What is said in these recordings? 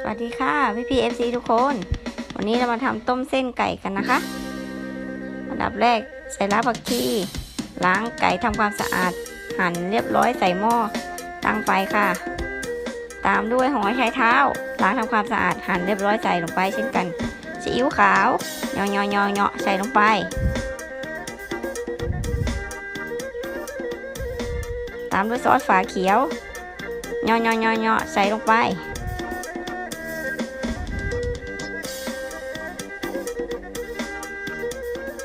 สวัสดีค่ะพี่พีเอฟซีทุกคน วันนี้เรามาทำต้มเส้นไก่กันนะคะอันดับแรกใส่รากผักชีล้างไก่ทำความสะอาด หั่นเรียบร้อยใส่หม้อตั้งไฟค่ะ ตามด้วยหัวไชเท้า ล้างทำความสะอาดหั่นเรียบร้อยใส่ลงไปเช่นกันซีอิ๊วขาวเนาะเนาะเนาะเนาะใส่ลงไป ตามด้วยซอสฝาเขียวเนาะเนาะเนาะเนาะใส่ลงไป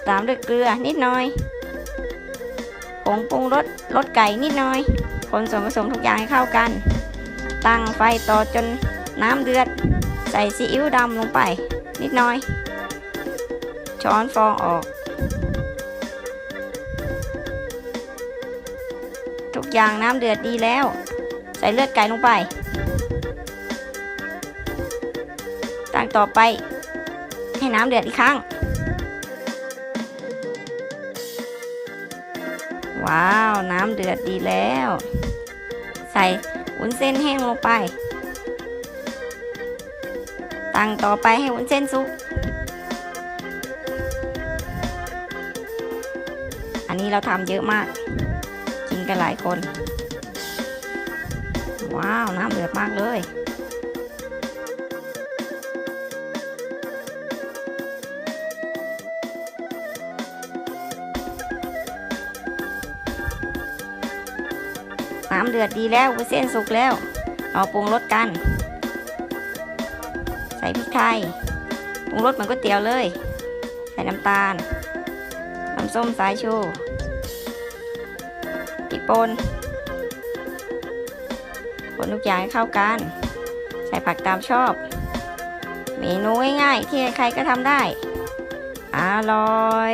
ตามด้วยเกลือนิดหน่อยผงปรุงรสรสไก่นิดหน่อย คนส่วนผสมทุกอย่างให้เข้ากัน ตั้งไฟต่อจนน้ำเดือด ใส่ซีอิ๊วดำลงไป นิดหน่อย ช้อนฟองออก ทุกอย่างน้ำเดือดดีแล้ว ใส่เลือดไก่ลงไป ตั้งต่อไปให้น้ำเดือดอีกครั้ง ว้าวน้ำเดือดดีแล้ว ใส่วุ้นเส้นแห้งลงไป ตั้งต่อไปให้วุ้นเส้นสุก อันนี้เราทำเยอะมาก กินกันหลายคน ว้าวน้ำเดือดมากเลย น้ำเดือดดีแล้ววุ้นเส้นสุกแล้วเราปรุงรสกัน ใส่พริกไทยปรุงรสเหมือนก๋วยเตี๋ยวเลย ใส่น้ำตาลน้ำส้มสายชูพริกป่นคนทุกอย่างให้เข้ากัน ใส่ผักตามชอบ เมนูง่ายๆที่ใครก็ทำได้ อร่อย